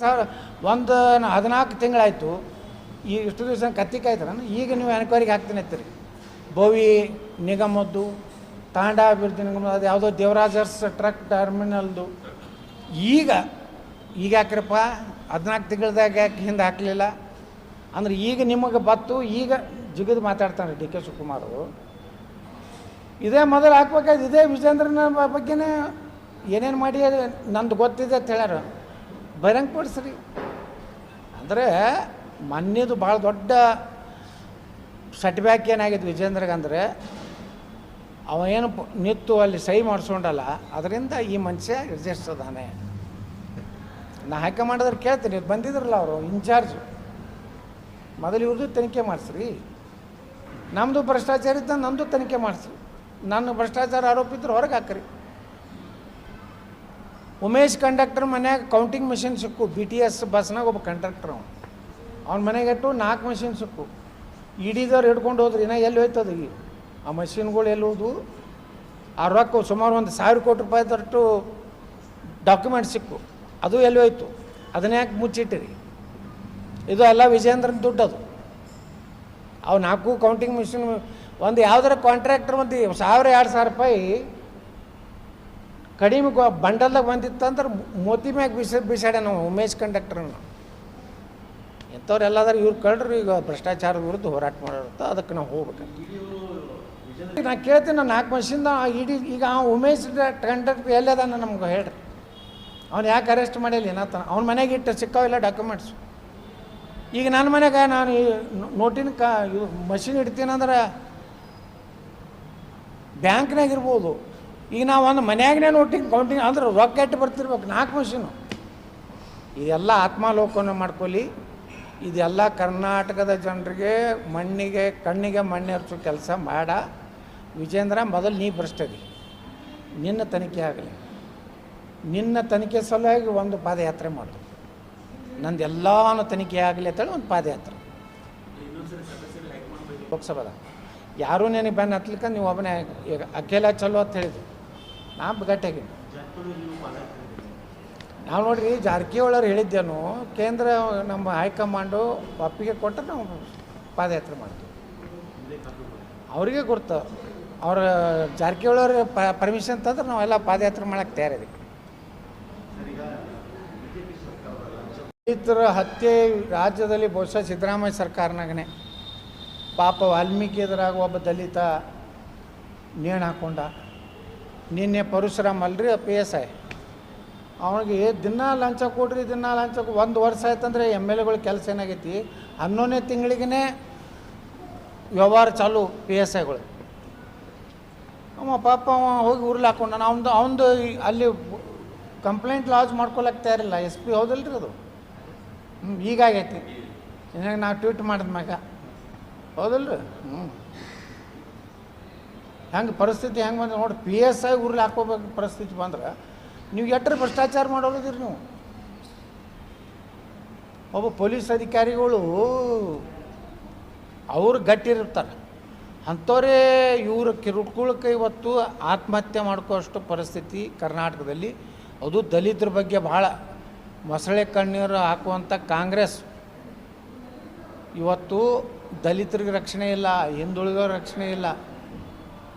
Sir ಒಂದು ಹದಿನಾಲ್ಕು ತಿಂಗಳಾಯಿತು. ಈ ಇಷ್ಟು ದಿವಸ ಕತ್ತಿಕಾಯ್ತಾರ ಈಗ ನೀವು ಎನ್ಕ್ವೈರಿಗೆ ಹಾಕ್ತೀನಿ ಅಂತೀರಿ. ಬೋವಿ ನಿಗಮದ್ದು ತಾಂಡ ಅಭಿವೃದ್ಧಿ ನಿಗಮ ಅದು ಯಾವುದೋ ದೇವರಾಜರ್ಸ್ ಟ್ರಕ್ ಟರ್ಮಿನಲ್ದು. ಈಗ ಈಗ ಯಾಕ್ರಪ್ಪ? ಹದಿನಾಲ್ಕು ತಿಂಗಳದಾಗ ಯಾಕೆ ಹಿಂದೆ ಹಾಕಲಿಲ್ಲ? ಅಂದ್ರೆ ಈಗ ನಿಮಗೆ ಬತ್ತು, ಈಗ ಜಿಗಿದು ಮಾತಾಡ್ತಾನೆ ಡಿ ಕೆ ಶಿವಕುಮಾರ್ ಅವರು. ಇದೇ ಮೊದಲು ಹಾಕ್ಬೇಕಾದ್ರೆ ಇದೇ ವಿಜೇಂದ್ರನ ಬಗ್ಗೆನೇ ಏನೇನು ಮಾಡಿ ನಂದು ಗೊತ್ತಿದೆ ಅಂತ ಹೇಳ್ಯಾರ. ಬಹಿರಂಗ ಪಡಿಸ್ರಿ. ಅಂದರೆ ಮೊನ್ನೆದು ಭಾಳ ದೊಡ್ಡ ಸೆಟ್ಬ್ಯಾಕ್ ಏನಾಗಿದ್ದು ವಿಜೇಂದ್ರಗೆ ಅಂದರೆ, ಅವ ಏನು ನಿತ್ತು ನಿಂತು ಅಲ್ಲಿ ಸಹಿ ಮಾಡಿಸ್ಕೊಂಡಲ್ಲ, ಅದರಿಂದ ಈ ಮನುಷ್ಯ ರಿಜಿಸ್ಟರ್ ನಾ ಹಾಕಿ ಮಾಡಿದ್ರೆ ಕೇಳ್ತೀನಿ ಬಂದಿದ್ರಲ್ಲ ಅವರು, ಇನ್ಚಾರ್ಜ್. ಮೊದಲು ಇವ್ರದ್ದು ತನಿಖೆ ಮಾಡಿಸ್ರಿ. ನಮ್ಮದು ಭ್ರಷ್ಟಾಚಾರ ಇದ್ದ ನಂದು ತನಿಖೆ ಮಾಡಿಸ್ರಿ. ನನ್ನ ಭ್ರಷ್ಟಾಚಾರ ಆರೋಪ ಇದ್ರೆ ಹೊರಗೆ ಹಾಕ್ರಿ. ಉಮೇಶ್ ಕಂಡಕ್ಟರ್ ಮನ್ಯಾಗ ಕೌಂಟಿಂಗ್ ಮಿಷಿನ್ ಸಿಕ್ಕು ಬಿ ಟಿ ಎಸ್ ಬಸ್ನಾಗ ಒಬ್ಬ ಕಂಡಕ್ಟರ್ ಅವನು. ಅವ್ನ ಮನೆಗೆ ಇಟ್ಟು ನಾಲ್ಕು ಮಷಿನ್ ಸಿಕ್ಕು. ಇಡಿದವ್ರು ಹಿಡ್ಕೊಂಡು ಹೋದ್ರಿ ಇನ್ನೂ ಎಲ್ಲಿ ಹೋಯ್ತದ ಈಗ? ಆ ಮಷಿನ್ಗಳು ಎಲ್ಲಿ ಹೋದು ಆ ರೊಕ್ಕ ಸುಮಾರು ಒಂದು ಸಾವಿರ ಕೋಟಿ ರೂಪಾಯಿದಷ್ಟು ಡಾಕ್ಯುಮೆಂಟ್ ಸಿಕ್ಕು. ಅದು ಎಲ್ಲಿ ಹೋಯ್ತು? ಅದನ್ನ ಮುಚ್ಚಿಟ್ಟಿರಿ? ಇದು ಎಲ್ಲ ವಿಜೇಂದ್ರನ ದುಡ್ಡು ಅದು. ಅವು ನಾಲ್ಕು ಕೌಂಟಿಂಗ್ ಮಿಷಿನ್ ಒಂದು ಯಾವ್ದಾರ ಕಾಂಟ್ರಾಕ್ಟರ್ ಒಂದು ಸಾವಿರ, ಎರಡು ಸಾವಿರ ರೂಪಾಯಿ ಕಡಿಮೆ ಬಂಡಲ್ದಾಗ ಬಂದಿತ್ತಂದ್ರೆ ಮೋತಿ ಮ್ಯಾಗ ಬಿಸ ಬಿಸಾಡ್ಯ ನಾವು ಉಮೇಶ್ ಕಂಡಕ್ಟರ್ನ. ಇಂಥವ್ರು ಎಲ್ಲಾದ್ರೂ ಇವ್ರು ಕಳ್ರು ಈಗ ಭ್ರಷ್ಟಾಚಾರದ ವಿರುದ್ಧ ಹೋರಾಟ ಮಾಡಿರುತ್ತೆ ಅದಕ್ಕೆ ನಾವು ಹೋಗ್ಬೇಕು ನಾನು ಕೇಳ್ತೀನಿ ನಾನು ನಾಲ್ಕು ವರ್ಷದಿಂದ ಇಡೀ ಈಗ ಆ ಉಮೇಶ್ ಕಂಡಕ್ಟರ್ ಎಲ್ಲದಾನ ನಮ್ಗೆ ಹೇಳ್ರಿ. ಅವ್ನು ಯಾಕೆ ಅರೆಸ್ಟ್ ಮಾಡಿಲ್ಲ ಏನತ್ತ ಅವ್ನ ಮನೆಗೆ ಇಟ್ಟು ಸಿಕ್ಕಾವಿಲ್ಲ ಡಾಕ್ಯುಮೆಂಟ್ಸ್ ಈಗ ನನ್ನ ಮನೆಗೆ ನಾನು ನೋಟಿನ ಕ ಮಷಿನ್ ಇಡ್ತೀನಂದ್ರೆ ಬ್ಯಾಂಕ್ನಾಗ ಇರ್ಬೋದು. ಈಗ ನಾವು ಒಂದು ಮನ್ಯಾಗನೇ ನೋಟಿಂಗ್ ಕೌಂಟಿಂಗ್ ಅಂದ್ರೆ ರೊಕ್ಕ ಇಟ್ಟು ಬರ್ತಿರ್ಬೇಕು, ನಾಲ್ಕು ಮಷೀನು ಇದೆಲ್ಲ ಆತ್ಮಾಲೋಕನ ಮಾಡ್ಕೊಳ್ಳಿ ಇದೆಲ್ಲ ಕರ್ನಾಟಕದ ಜನರಿಗೆ ಮಣ್ಣಿಗೆ, ಕಣ್ಣಿಗೆ ಮಣ್ಣು ಹರಿಸೋ ಕೆಲಸ ಮಾಡ. ವಿಜೇಂದ್ರ ಮೊದಲು ನೀ ಬರ್ಸ್ತದಿ ನಿನ್ನ ತನಿಖೆ ಆಗಲಿ. ನಿನ್ನ ತನಿಖೆ ಸಲುವಾಗಿ ಒಂದು ಪಾದಯಾತ್ರೆ ಮಾಡು. ನಂದು ಎಲ್ಲಾನು ತನಿಖೆ ಆಗಲಿ ಅಂತೇಳಿ ಒಂದು ಪಾದಯಾತ್ರೆ. ಲೋಕಸಭಾದ. ಯಾರೂ ನನಗೆ ಬ್ಯಾನ್ ಹತ್ಲಿಕ್ಕೆ, ನೀವು ಒಬ್ಬನೇ ಈಗ ಅಕೇಲ ಚಲೋ ಅಂತ ಹೇಳಿದ್ರು. ನಾ ಗಟ್ಟಿಯಾಗಿನಿ ನಾವು ನೋಡ್ರಿ ಜಾರಕಿಹೊಳಿ ಹೇಳಿದ್ದೇನು, ಕೇಂದ್ರ ನಮ್ಮ ಹೈಕಮಾಂಡು ಒಪ್ಪಿಗೆ ಕೊಟ್ಟರೆ ನಾವು ಪಾದಯಾತ್ರೆ ಮಾಡ್ತೀವಿ. ಅವರಿಗೆ ಗುರ್ತು. ಅವ್ರ ಜಾರಕಿಹೊಳಿ ಪರ್ಮಿಷನ್ ತಂದ್ರೆ ನಾವೆಲ್ಲ ಪಾದಯಾತ್ರೆ ಮಾಡಕ್ಕೆ ತಯಾರಿದ್ದೀವಿ ರೈತರ ಹತ್ಯೆ ರಾಜ್ಯದಲ್ಲಿ ಬಹುಶಃ ಸಿದ್ದರಾಮಯ್ಯ ಸರ್ಕಾರನಾಗನೆ. ಪಾಪ ವಾಲ್ಮೀಕಿ ಎದುರಾಗ ಒಬ್ಬ ದಲಿತ ನೇಣು ಹಾಕೊಂಡ ನಿನ್ನೆ ಪರಶುರಾಮ್ ಅಲ್ರಿ ಪಿ ಎಸ್ ಐ ಅವನಿಗೆ ದಿನ ಲಂಚ ಕೊಡ್ರಿ, ದಿನ ಲಂಚ ಒಂದು ವರ್ಷ ಆಯ್ತಂದ್ರೆ ಎಂ ಎಲ್ ಎಗಳ ಕೆಲಸ ಏನಾಗೈತಿ? ಹನ್ನೊಂದನೇ ತಿಂಗಳಿಗೇ ವ್ಯವಹಾರ ಚಾಲು ಪಿ ಎಸ್ ಐಗಳು ಅವ ಪಾಪ ಅವ ಹೋಗಿ ಊರ್ಲಿ ಹಾಕೊಂಡ ಅವನದು ಅವನದು ಅಲ್ಲಿ ಕಂಪ್ಲೇಂಟ್ ಲಾಜ್ ಮಾಡ್ಕೊಳಕ್ಕೆ ತಯಾರಿಲ್ಲ, ಎಸ್ ಪಿ ಹೌದಲ್ರಿ ಅದು? ಹ್ಞೂ ಈಗಾಗೈತಿ. ನಾವು ಟ್ವೀಟ್ ಮಾಡಿದ ಮ್ಯಾಗ. ಹೌದಲ್ರಿ? ಹ್ಞೂ ಹೆಂಗೆ ಪರಿಸ್ಥಿತಿ ಹೆಂಗೆ ಬಂದ್ರೆ ನೋಡಿ ಪಿ ಎಸ್ ಐ ಉರ್ಲಿ ಹಾಕೋಬೇಕು ಪರಿಸ್ಥಿತಿ ಬಂದ್ರೆ, ನೀವು ಎಟ್ಟರೆ ಭ್ರಷ್ಟಾಚಾರ ಮಾಡೋದಿರಿ ನೀವು? ಒಬ್ಬ ಪೊಲೀಸ್ ಅಧಿಕಾರಿಗಳು ಅವರು ಗಟ್ಟಿರ್ತಾರೆ ಅಂಥವರೇ ಇವ್ರ ಕಿರುಕುಳಕ್ಕೆ ಇವತ್ತು ಆತ್ಮಹತ್ಯೆ ಮಾಡ್ಕೋಷ್ಟು ಪರಿಸ್ಥಿತಿ ಕರ್ನಾಟಕದಲ್ಲಿ. ಅದು ದಲಿತರ ಬಗ್ಗೆ ಭಾಳ ಮೊಸಳೆ ಕಣ್ಣೀರು ಹಾಕುವಂಥ ಕಾಂಗ್ರೆಸ್. ಇವತ್ತು ದಲಿತರಿಗೆ ರಕ್ಷಣೆ ಇಲ್ಲ ಹಿಂದುಳಿದವ್ರ ರಕ್ಷಣೆ ಇಲ್ಲ.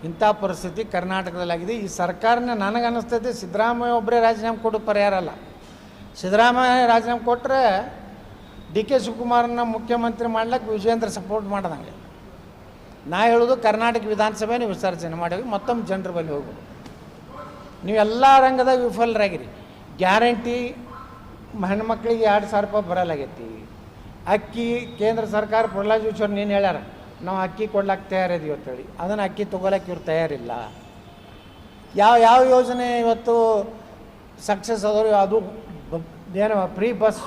ಇಂಥ ಪರಿಸ್ಥಿತಿ ಕರ್ನಾಟಕದಲ್ಲಾಗಿದೆ. ಈ ಸರ್ಕಾರನ ನನಗೆ ಅನ್ನಿಸ್ತೈತೆ ಸಿದ್ದರಾಮಯ್ಯ ಒಬ್ಬರೇ ರಾಜೀನಾಮೆ ಕೊಡು ಪರಿಹಾರ ಅಲ್ಲ. ಸಿದ್ದರಾಮಯ್ಯ ರಾಜೀನಾಮೆ ಕೊಟ್ಟರೆ ಡಿ ಕೆ ಶಿವಕುಮಾರನ್ನ ಮುಖ್ಯಮಂತ್ರಿ ಮಾಡ್ಲಿಕ್ಕೆ ವಿಜೇಂದ್ರ ಸಪೋರ್ಟ್ ಮಾಡ್ದಂಗೆ. ನಾ ಹೇಳೋದು ಕರ್ನಾಟಕ ವಿಧಾನಸಭೆನ ವಿಸರ್ಜನೆ ಮಾಡಿ ಮತ್ತೊಮ್ಮೆ ಜನರ ಬಳಿ ಹೋಗೋದು ನೀವೆಲ್ಲ ರಂಗದಾಗ ವಿಫಲರಾಗಿರಿ. ಗ್ಯಾರಂಟಿ ಹೆಣ್ಮಕ್ಳಿಗೆ ಎರಡು ಸಾವಿರ ರೂಪಾಯಿ ಬರಲಾಗೈತಿ. ಅಕ್ಕಿ ಕೇಂದ್ರ ಸರ್ಕಾರ ಪ್ರಹ್ಲಾದ್ ಜೋಶಿ ಅವ್ರು ನೀನು ಹೇಳ್ಯಾರ ನಾವು ಅಕ್ಕಿ ಕೊಡ್ಲಾಕ ತಯಾರಿದೀವಿ ಅಂತೇಳಿ ಅದನ್ನು ಅಕ್ಕಿ ತೊಗೊಳಕ್ಕೆ ಇವ್ರು ತಯಾರಿಲ್ಲ. ಯಾವ ಯಾವ ಯೋಜನೆ ಇವತ್ತು ಸಕ್ಸಸ್ ಆದವರು, ಅದು ಏನು ಫ್ರೀ ಬಸ್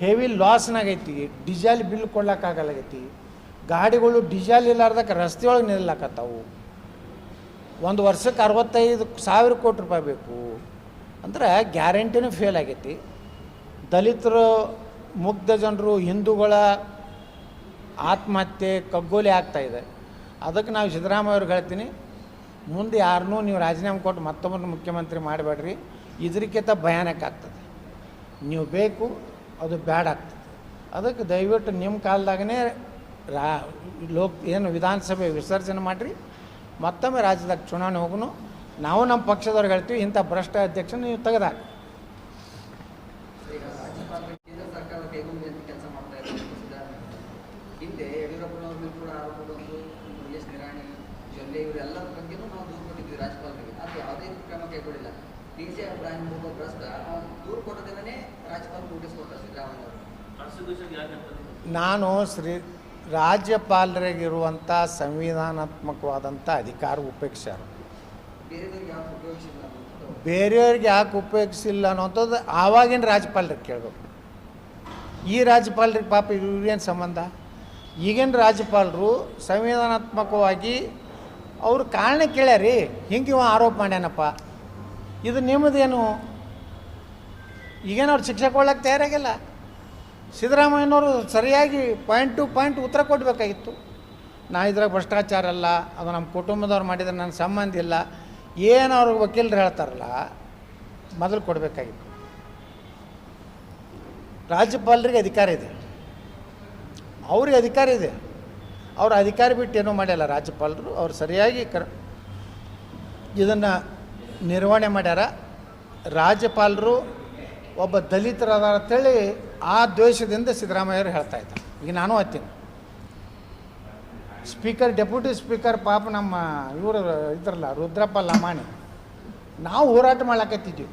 ಹೆವಿ ಲಾಸ್ನಾಗೈತಿ ಡೀಸೆಲ್ ಬಿಲ್ ಕೊಡ್ಲಿಕ್ಕಾಗಲಾಗೈತಿ ಗಾಡಿಗಳು ಡೀಸೆಲ್ ಇಲ್ಲಾರ್ದಕ್ಕೆ ರಸ್ತೆಯೊಳಗೆ ನಿಲ್ಲಕತ್ತಾವು. ಒಂದು ವರ್ಷಕ್ಕೆ ಅರವತ್ತೈದು ಸಾವಿರ ಕೋಟಿ ರೂಪಾಯಿ ಬೇಕು. ಅಂದ್ರೆ ಗ್ಯಾರಂಟಿನೂ ಫೇಲ್ ಆಗೈತಿ. ದಲಿತರು, ಮುಗ್ಧ ಜನರು, ಹಿಂದೂಗಳ ಆತ್ಮಹತ್ಯೆ ಕಗ್ಗೋಲಿ ಆಗ್ತಾ ಇದೆ. ಅದಕ್ಕೆ ನಾವು ಸಿದ್ದರಾಮಯ್ಯ ಅವ್ರಿಗೆ ಹೇಳ್ತೀನಿ, ಮುಂದೆ ಯಾರನ್ನೂ ನೀವು ರಾಜೀನಾಮೆ ಕೊಟ್ಟು ಮತ್ತೊಬ್ಬರನ್ನ ಮುಖ್ಯಮಂತ್ರಿ ಮಾಡಬೇಡ್ರಿ. ಇದಕ್ಕಿಂತ ಭಯಾನಕ ಆಗ್ತದೆ. ನೀವು ಬೇಕು, ಅದು ಬ್ಯಾಡ್ ಆಗ್ತದೆ. ಅದಕ್ಕೆ ದಯವಿಟ್ಟು ನಿಮ್ಮ ಕಾಲದಾಗನೇ ರಾ, ಲೋಕ್, ಏನು ವಿಧಾನಸಭೆ ವಿಸರ್ಜನೆ ಮಾಡಿರಿ. ಮತ್ತೊಮ್ಮೆ ರಾಜ್ಯದಾಗ ಚುನಾವಣೆ ಹೋಗುನು. ನಾವು ನಮ್ಮ ಪಕ್ಷದವ್ರಿಗೆ ಹೇಳ್ತೀವಿ, ಇಂಥ ಭ್ರಷ್ಟ ಅಧ್ಯಕ್ಷನ ನೀವು ತೆಗೆದಾಕ ಈಗ ರಾಜ್ಯಪಾಲರು ಕೇಂದ್ರ ಸರ್ಕಾರ ಕೈಗೊಂಡಂತೆ ಕೆಲಸ ಮಾಡ್ತಾ ಇದ್ದಾರೆ ಸಿದ್ದರಾಮಯ್ಯ ಹಿಂದೆ ಯಡಿಯೂರಪ್ಪನವ್ರ ಮೇಲೆ ಕೂಡ ಆರೋಪ ಬಂತು ಎಸ್ ನಿರಾಣಿ ಜೊಲ್ಲೆ ಇವರೆಲ್ಲರ ಬಗ್ಗೆನೂ ನಾವು ದೂರು ಕೊಟ್ಟಿದ್ವಿ ರಾಜ್ಯಪಾಲರಿಗೆ. ಅದು ಯಾವುದೇ ಕ್ರಮ ಕೈಗೊಂಡಿಲ್ಲ ಡಿ ಸಿ ಅಬ್ರಾಹಿಂ ಹೋಗೋ ಭ್ರಷ್ಟ ಅವ್ನು ದೂರು ಕೊಟ್ಟದೇನೆ ರಾಜ್ಯಪಾಲ ನೋಟಿಸ್ ಕೊಟ್ಟ ಸಿದ್ದರಾಮಯ್ಯ ಅವರು ನಾನು ಶ್ರೀ ರಾಜ್ಯಪಾಲರಿಗಿರುವಂಥ ಸಂವಿಧಾನಾತ್ಮಕವಾದಂಥ ಅಧಿಕಾರ ಉಪೇಕ್ಷಾರ ಬೇರೆಯವ್ರಿಗೆ ಯಾಕೆ ಉಪಯೋಗಿಸಿಲ್ಲ ಅನ್ನೋಂಥದ್ದು ಆವಾಗಿನ ರಾಜ್ಯಪಾಲರಿಗೆ ಕೇಳಬೇಕು. ಈ ರಾಜ್ಯಪಾಲರಿಗೆ ಪಾಪ ಇವ್ರೇನು ಸಂಬಂಧ? ಈಗಿನ ರಾಜ್ಯಪಾಲರು ಸಂವಿಧಾನಾತ್ಮಕವಾಗಿ ಅವ್ರು ಕಾರಣ ಕೇಳ್ಯಾರಿ, ಹಿಂಗೆ ಇವ ಆರೋಪ ಮಾಡ್ಯಾನಪ್ಪ. ಇದು ನಿಮ್ಮದೇನು? ಈಗೇನು ಅವ್ರು ಶಿಕ್ಷೆ ಕೊಡ್ಲಿಕ್ಕೆ ತಯಾರಾಗಿಲ್ಲ. ಸಿದ್ದರಾಮಯ್ಯನವರು ಸರಿಯಾಗಿ ಪಾಯಿಂಟ್ ಟು ಪಾಯಿಂಟ್ ಉತ್ತರ ಕೊಡಬೇಕಾಗಿತ್ತು. ನಾ ಇದ್ರಾಗ ಭ್ರಷ್ಟಾಚಾರ ಅಲ್ಲ, ಅದು ನಮ್ಮ ಕುಟುಂಬದವ್ರು ಮಾಡಿದ್ರೆ ನನ್ನ ಸಂಬಂಧ ಇಲ್ಲ ಏನು ಅವ್ರಿಗೆ ವಕೀಲರು ಹೇಳ್ತಾರಲ್ಲ, ಮೊದಲು ಕೊಡಬೇಕಾಗಿತ್ತು. ರಾಜ್ಯಪಾಲರಿಗೆ ಅಧಿಕಾರ ಇದೆ. ಅವ್ರಿಗೆ ಅಧಿಕಾರ ಇದೆ. ಅವ್ರ ಅಧಿಕಾರ ಬಿಟ್ಟು ಏನೂ ಮಾಡ್ಯಲ್ಲ ರಾಜ್ಯಪಾಲರು, ಅವ್ರು ಸರಿಯಾಗಿ ಕರ್, ಇದನ್ನು ನಿರ್ವಹಣೆ ಮಾಡ್ಯಾರ. ರಾಜ್ಯಪಾಲರು ಒಬ್ಬ ದಲಿತರಾದ ಅಂತೇಳಿ ಆ ದ್ವೇಷದಿಂದ ಸಿದ್ದರಾಮಯ್ಯವರು ಹೇಳ್ತಾ ಇದ್ದಾರೆ ಈಗ ನಾನು ಹತ್ತೀನಿ ಸ್ಪೀಕರ್, ಡೆಪ್ಯೂಟಿ ಸ್ಪೀಕರ್ ಪಾಪ ನಮ್ಮ ಇವರು ಇದ್ರಲ್ಲ, ರುದ್ರಪ್ಪ ಲಮಾಣಿ. ನಾವು ಹೋರಾಟ ಮಾಡಕತ್ತಿದ್ವಿ.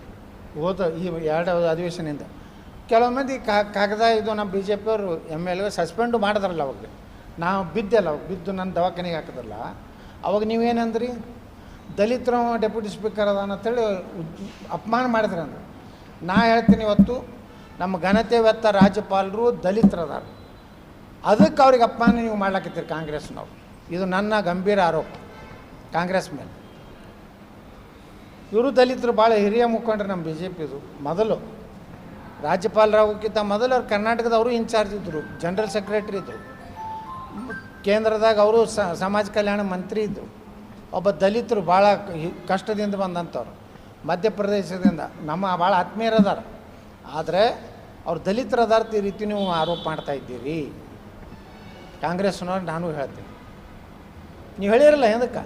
ಹೋದ ಈ ಎರಡು ಅಧಿವೇಶನದಿಂದ. ಕೆಲವು ಮಂದಿ ಕಾಗದ ಇದು ನಮ್ಮ ಬಿ ಜೆ ಪಿಯವರು ಎಂ ಎಲ್ ಎ ಸಸ್ಪೆಂಡು ಮಾಡಿದ್ರಲ್ಲ ಅವಾಗ. ನಾವು ಬಿದ್ದಲ್ಲ ಅವಾಗ, ಬಿದ್ದು ನನ್ನ ದವಾಖಾನೆಗೆ ಹಾಕಿದ್ರಲ್ಲ, ಅವಾಗ ನೀವೇನಂದ್ರಿ ದಲಿತರ ಡೆಪ್ಯೂಟಿ ಸ್ಪೀಕರ್ ಅದ ಅಂತೇಳಿ ಅಪಮಾನ ಮಾಡಿದ್ರಿ ಅಂದ್ರೆ. ನಾ ಹೇಳ್ತೀನಿ ಇವತ್ತು, ನಮ್ಮ ಘನತೆ ವೆತ್ತ ರಾಜ್ಯಪಾಲರು ದಲಿತರದಾರ ಅದಕ್ಕೆ ಅವ್ರಿಗೆ ಅಪಮಾನ ನೀವು ಮಾಡ್ಲಾಕತ್ತೀರಿ ಕಾಂಗ್ರೆಸ್ನವ್ರು. ಇದು ನನ್ನ ಗಂಭೀರ ಆರೋಪ, ಕಾಂಗ್ರೆಸ್ ಮೇಲೆ. ಇವರು ದಲಿತರು ಭಾಳ ಹಿರಿಯ ಮುಖಂಡರು ನಮ್ಮ ಬಿ ಜೆ ಪಿದು ಮೊದಲು ರಾಜ್ಯಪಾಲರಾಗೋಕ್ಕಿಂತ ಮೊದಲು ಅವ್ರು ಕರ್ನಾಟಕದವರು ಇನ್ಚಾರ್ಜ್ ಇದ್ದರು ಜನರಲ್ ಸೆಕ್ರೆಟ್ರಿ ಇದ್ದರು ಕೇಂದ್ರದಾಗ ಅವರು ಸಮಾಜ ಕಲ್ಯಾಣ ಮಂತ್ರಿ ಇದ್ದರು ಒಬ್ಬ ದಲಿತರು ಭಾಳ ಕಷ್ಟದಿಂದ ಬಂದಂಥವ್ರು. ಮಧ್ಯಪ್ರದೇಶದಿಂದ ನಮ್ಮ ಭಾಳ ಆತ್ಮೀಯರದಾರ. ಆದರೆ ಅವ್ರು ದಲಿತರದಾರ್ಥ ಈ ರೀತಿ ನೀವು ಆರೋಪ ಮಾಡ್ತಾ ಇದ್ದೀರಿ. ಕಾಂಗ್ರೆಸ್ನವ್ರು ನಾನು ಹೇಳ್ತೀನಿ. ನೀವು ಹೇಳಿರಲ್ಲ ಎಂದಕ್ಕೆ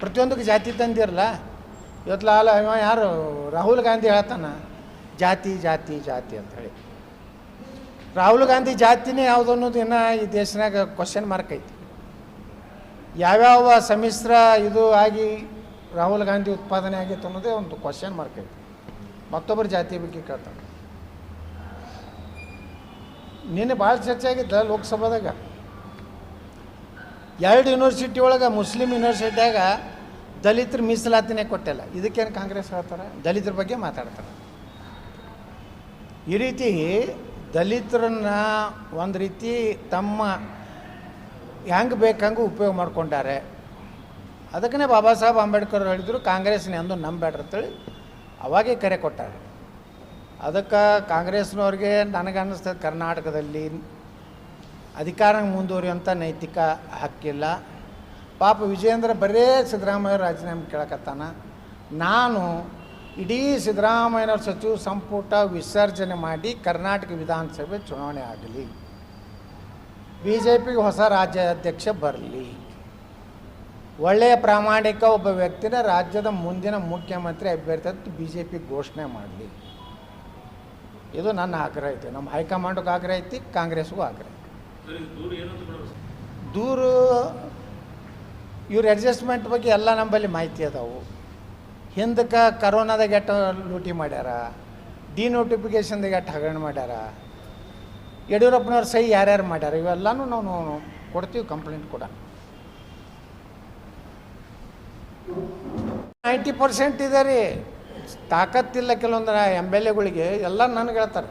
ಪ್ರತಿಯೊಂದಕ್ಕೆ ಜಾತಿ ತಂದಿರಲ್ಲ? ಇವತ್ತು ಲಾಲ ಯಾರು? ರಾಹುಲ್ ಗಾಂಧಿ ಹೇಳ್ತಾನ? ಜಾತಿ ಜಾತಿ ಜಾತಿ ಅಂತ ಹೇಳಿ. ರಾಹುಲ್ ಗಾಂಧಿ ಜಾತಿನೇ ಯಾವುದು ಅನ್ನೋದು ಇನ್ನೂ ಈ ದೇಶನಾಗ ಕ್ವಶನ್ ಮಾರ್ಕ್ ಐತಿ. ಯಾವ್ಯಾವ ಸಮ್ಮಿಶ್ರ ಇದು ಆಗಿ ರಾಹುಲ್ ಗಾಂಧಿ ಉತ್ಪಾದನೆ ಆಗಿತ್ತು ಅನ್ನೋದೇ ಒಂದು ಕ್ವಶನ್ ಮಾರ್ಕ್ ಐತಿ. ಮತ್ತೊಬ್ಬರ ಜಾತಿ ಬಗ್ಗೆ ಕೇಳ್ತಾರೆ ನಿನ್ನೆ ಭಾಳ ಚರ್ಚೆ ಆಗಿದ್ದ ಲೋಕಸಭಾದಾಗ? ಎರಡು ಯೂನಿವರ್ಸಿಟಿ ಒಳಗೆ ಮುಸ್ಲಿಂ ಯೂನಿವರ್ಸಿಟಿಯಾಗ ದಲಿತರ ಮೀಸಲಾತಿನೇ ಕೊಟ್ಟಿಲ್ಲ. ಇದಕ್ಕೇನು ಕಾಂಗ್ರೆಸ್ ಹೇಳ್ತಾರೆ? ದಲಿತರ ಬಗ್ಗೆ ಮಾತಾಡ್ತಾರೆ. ಈ ರೀತಿ ದಲಿತರನ್ನ ಒಂದು ರೀತಿ ತಮ್ಮ ಹೆಂಗೆ ಬೇಕಂಗೆ ಉಪಯೋಗ ಮಾಡ್ಕೊಂಡಾರೆ. ಅದಕ್ಕೇ ಬಾಬಾ ಸಾಹೇಬ್ ಅಂಬೇಡ್ಕರ್ ಹೇಳಿದ್ರು, ಕಾಂಗ್ರೆಸ್ನ ಎಂದು ನಂಬೇಡ್ರಿ ಅಂತೇಳಿ ಅವಾಗೇ ಕರೆ ಕೊಟ್ಟಾರೆ. ಅದಕ್ಕೆ ಕಾಂಗ್ರೆಸ್ನವ್ರಿಗೆ ನನಗೆ ಅನ್ನಿಸ್ತದೆ ಕರ್ನಾಟಕದಲ್ಲಿ ಅಧಿಕಾರ ಮುಂದುವರಿಯುವಂಥ ನೈತಿಕ ಹಕ್ಕಿಲ್ಲ. ಪಾಪ ವಿಜಯೇಂದ್ರ ಬರೇ ಸಿದ್ದರಾಮಯ್ಯ ರಾಜೀನಾಮೆ ಕೇಳಕತ್ತಾನ. ನಾನು ಇಡೀ ಸಿದ್ದರಾಮಯ್ಯನವ್ರ ಸಚಿವ ಸಂಪುಟ ವಿಸರ್ಜನೆ ಮಾಡಿ ಕರ್ನಾಟಕ ವಿಧಾನಸಭೆ ಚುನಾವಣೆ ಆಗಲಿ. ಬಿ ಜೆ ಪಿಗೆ ಹೊಸ ರಾಜ್ಯಾಧ್ಯಕ್ಷ ಬರಲಿ. ಒಳ್ಳೆಯ ಪ್ರಾಮಾಣಿಕ ಒಬ್ಬ ವ್ಯಕ್ತಿನ ರಾಜ್ಯದ ಮುಂದಿನ ಮುಖ್ಯಮಂತ್ರಿ ಅಭ್ಯರ್ಥಿ ಅಂತ ಬಿ ಜೆ ಪಿ ಘೋಷಣೆ ಮಾಡಲಿ. ಇದು ನನ್ನ ಆಗ್ರಹ ಐತಿ. ನಮ್ಮ ಹೈಕಮಾಂಡ್ಗೂ ಆಗ್ರಹ ಐತಿ, ಕಾಂಗ್ರೆಸ್ಗೂ ಆಗ್ರಹ ಐತಿ. ದೂರು ಇವ್ರ ಅಡ್ಜಸ್ಟ್ಮೆಂಟ್ ಬಗ್ಗೆ ಎಲ್ಲ ನಂಬಲ್ಲಿ ಮಾಹಿತಿ ಅದಾವು. ಹಿಂದಕ್ಕೆ ಕರೋನಾದಾಗ ಎಟ್ಟು ಲೂಟಿ ಮಾಡ್ಯಾರ? ಡಿನೋಟಿಫಿಕೇಶನ್ದ ಎಟ್ಟು ಹಗರಣ ಮಾಡ್ಯಾರ? ಯಡಿಯೂರಪ್ಪನವ್ರ ಸೈ ಯಾರ್ಯಾರು ಮಾಡ್ಯಾರ? ಇವೆಲ್ಲನೂ ನಾವು ಕೊಡ್ತೀವಿ ಕಂಪ್ಲೇಂಟ್ ಕೂಡ. ನೈಂಟಿ ಪರ್ಸೆಂಟ್ ಇದೆ ರೀ. ತಾಕತ್ತಿಲ್ಲ ಕೆಲವೊಂದರ ಎಂ ಎಲ್ ಎಗಳಿಗೆ ಎಲ್ಲ ನನಗೆ ಹೇಳ್ತಾರೆ.